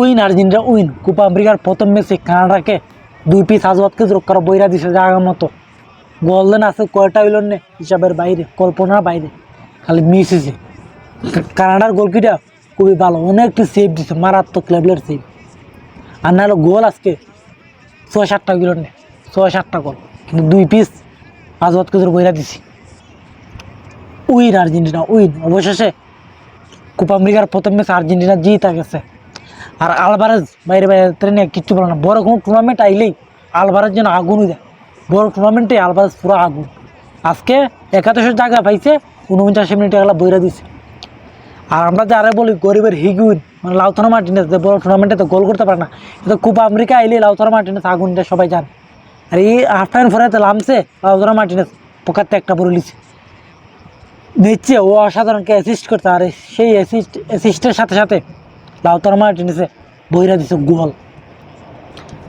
Win, Argentina win. Copa আমেরিকার প্রথম ম্যাচে কানাডাকে দুই পিস আজবাদকে রক্ষার বইরা দিছে জায়গার মতো। গোল্ডেন আছে কয়টা হইল নে হিসাবের বাইরে, কল্পনার বাইরে। খালি মিস হয়েছে। কানাডার গোলকিটা খুবই ভালো। অনেকটি সেভ দিছে, মারাত্মক লেভেলের সেভ আর নাহলে গোল আজকে ছয়, সাতটা গিল নে ছয়, সাতটা গোল। কিন্তু দুই পিস আজবাদকে বইরা দিছি। Win, Argentina win. অবশেষে কোপা আমেরিকার প্রথম ম্যাচ আর্জেন্টিনা জিতা গেছে। আর আলভারেজ, বাইরে বাইরে ট্রেনে কিচ্ছু বলে না। বড় কোনো টুর্নামেন্ট আইলেই আলভারেজ যেন আগুনই দেয় বড় টুর্নামেন্টে আলভারেজ পুরো আগুন। আজকে একাদশের জায়গা পাইছে, উনপঞ্চাশ মিনিটে এগুলো বইরা দিছে। আর আমরা যারা বলি গরিবের হিগুইন মানে লাউথানা মার্টিনেস, যে বড় টুর্নামেন্টে তো গোল করতে পারে না কিন্তু কোপা আমেরিকা আইলে লাউথানা মার্টিনেস আগুন দেয় সবাই জানে। আর এই হাফ টাইম ফরে তো লামছে লাউথানা মার্টিনেস পোকাতে একটা পরে লিছে। নিচ্ছে, ও অসাধারণকে অ্যাসিস্ট করতে আর সেই অ্যাসিস্ট অ্যাসিস্টের সাথে সাথে লাউতার মার্টিনেসে বইরা দিছে গোল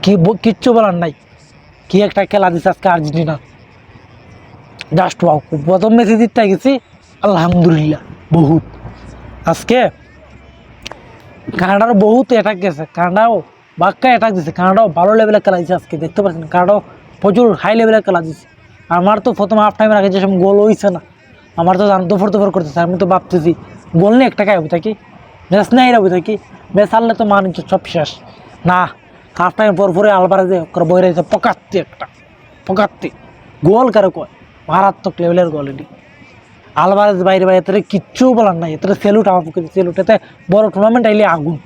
কি কিচ্ছু বলার নাই। কি একটা খেলা দিছে আজকে আর্জেন্টিনা। জাস্ট ওয়াও প্রথম ম্যাচে জিততে গেছি, আলহামদুলিল্লাহ, বহুত। আজকে কানাডারও বহুত অ্যাটাক গেছে, কানাডাও বাক্কা অ্যাটাক দিছে, কানাডাও ভালো লেভেলে খেলা দিচ্ছে আজকে, দেখতে পাচ্ছেন, কানাডাও প্রচুর হাই লেভেলে খেলা দিচ্ছে আমার তো প্রথম হাফ টাইমের আগে যেসব গোল হইছে না, আমার তো জান দুপুর দুপুর করতেছে, আমি তো ভাবতেছি, গোল নিয়ে একটা খাই থাকি ম্যাচ নাই রাবি থাকি ম্যাচ হারলে তো মানুষ সব শেষ। না হাফ টাইম পর পরে আলবারে যে ওর বই রয়েছে পকাত্তি একটা। পকাত্তি। গোল কারও কয়? মারাত্মক লেভেলের গোল এটি। আলবারেজ বাইরে বাইরে, এতে কিচ্ছু বলার নাই। এতে সেলুট আমার পক্ষে সেলুট এতে বড় টুর্নামেন্ট আইলে আগুন।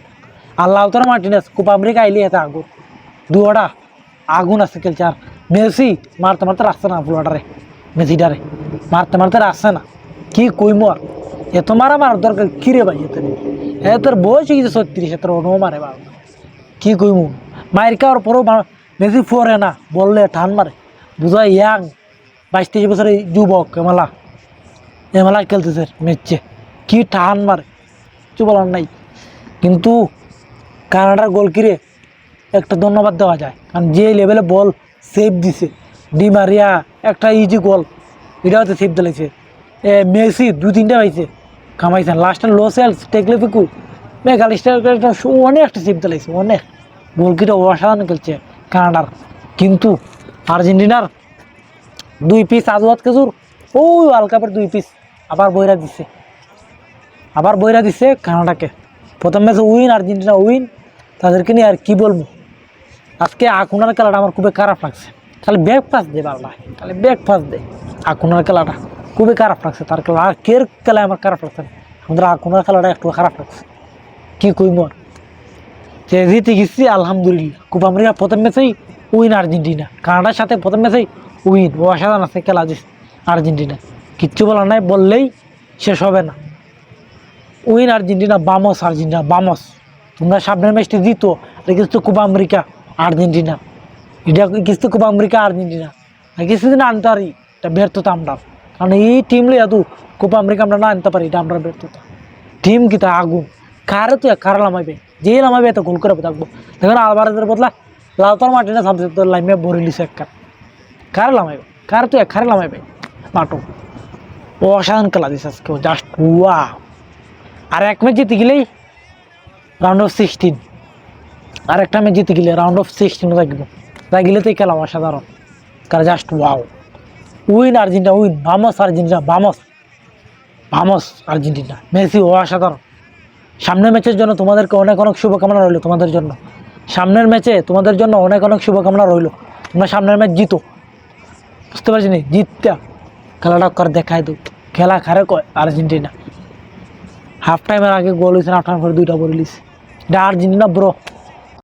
আল্লাহ তোর মার্টিনেস কোপা আমেরিকা আইলে এতে আগুন। দুয়াটা আগুন আছে খেলছে। আর মেসি মারতে মারতে রাখছে না ফুলাটারে মেসিটারে। মারতে মারতে রাখছে না। কি কইম আর? এত মারা মার দরকার কি রে ভাই এতে এতের বয়স হয়ে ছত্রিশ এতের অন্য মারে বাবা কি কইমু? মায়ের খাওয়ার পরেও মেসি ফোরে না, বললে টান মারে। বুঝা ইয়াং বাইশ তেইশ বছরের যুবক, এমালা। এমালা খেলতেছে মেচছে কি টান মারে। কিছু বলার নাই। কিন্তু কানাডার গোল কিরে একটা ধন্যবাদ দেওয়া যায়। কারণ যে লেভেলে বল সেভ দিছে, ডি মারিয়া, একটা ইজি গোল এটাও তো সেভ দিলেছে এ মেসি দু তিনটা পাইছে। কামাইছেন। লাস্টের লো সেলস টেকলে ফিকু মেঘালিস্টার অনেক একটা সেভ দিলেছে অনেক। গোলকিটা অসাধারণ খেলছে কানাডার কিন্তু আর্জেন্টিনার দুই পিস আজওয়াত খেজুর, ও ওয়ার্ল্ড কাপের দুই পিস আবার বইরা দিছে। আবার বইরা দিছে কানাডাকে প্রথম ম্যাচে উইন আর্জেন্টিনা উইন তাদেরকে নিয়ে আর কি বলব? আজকে আকুনার খেলাটা আমার খুবই খারাপ লাগছে। তাহলে ব্যাক পাস দে বাংলা তাহলে ব্যাক পাস দে আকুনার খেলাটা। খুবই খারাপ লাগছে, তার খেলা। আর কের খেলায় আমার খারাপ লাগছে না? আমাদের আকুনার খেলাটা একটু খারাপ লাগছে কি কই মোর যে জিতে গেছি, আলহামদুলিল্লাহ। কোপা আমেরিকা প্রথম ম্যাচেই উইন আর্জেন্টিনা। কানাডার সাথে প্রথম ম্যাচেই উইন। ও অসাধারণ আছে, খেলা দিস আর্জেন্টিনা। কিচ্ছু বলার নাই, বললেই শেষ হবে না। উইন আর্জেন্টিনা, বামস আর্জেন্টিনা, বামস। তোমরা সামনের ম্যাচটি জিত, আর কিছু কোপা আমেরিকা, আর্জেন্টিনা। এটা কিছু কোপা আমেরিকা, আর্জেন্টিনা। আর কিছুদিন আনতে পারি এটা ব্যর্থতা আমরা কারণ এই টিম লিয়া তো কোপা আমেরিকা আমরা না আনতে পারি, এটা আমরা ব্যর্থতা। টিম কি তা আগুন? কারে তো কারে লামাইবে? যে লামাইবে এত গোল করে থাকব দেখুন আলবারেজের বদলা, লাউতার মাটিনে সামসে তো লাইমে ভরে লিছে এক। কার লামাইবে? কারে তো এক কারে লামাইবে? ও অসাধারণ খেলা দিছে আজকে জাস্ট ওয়া আর এক ম্যাচ জিতে গেলেই রাউন্ড অফ সিক্সটিন আর একটা ম্যাচ জিতে গেলে রাউন্ড অফ সিক্সটিন থাকব তাই গেলে তো খেলা অসাধারণ। কারণ just wow win Argentina, win, ভামস Argentina, ভামস ভামস আর্জেন্টিনা। মেসি ও অসাধারণ। সামনের ম্যাচের জন্য তোমাদেরকে অনেক অনেক শুভকামনা রইল তোমাদের জন্য। সামনের ম্যাচে তোমাদের জন্য অনেক অনেক শুভকামনা রইল। তোমরা সামনের ম্যাচ জিতো। বুঝতে পারছি নি? জিতটা খেলাটা কর দেখায় দো খেলা খারে কয়? আর্জেন্টিনা। হাফ টাইমের আগে গোল হয়েছে হাফ টাইম পরে দুইটা বলে লিছে এটা আর্জেন্টিনা ব্রো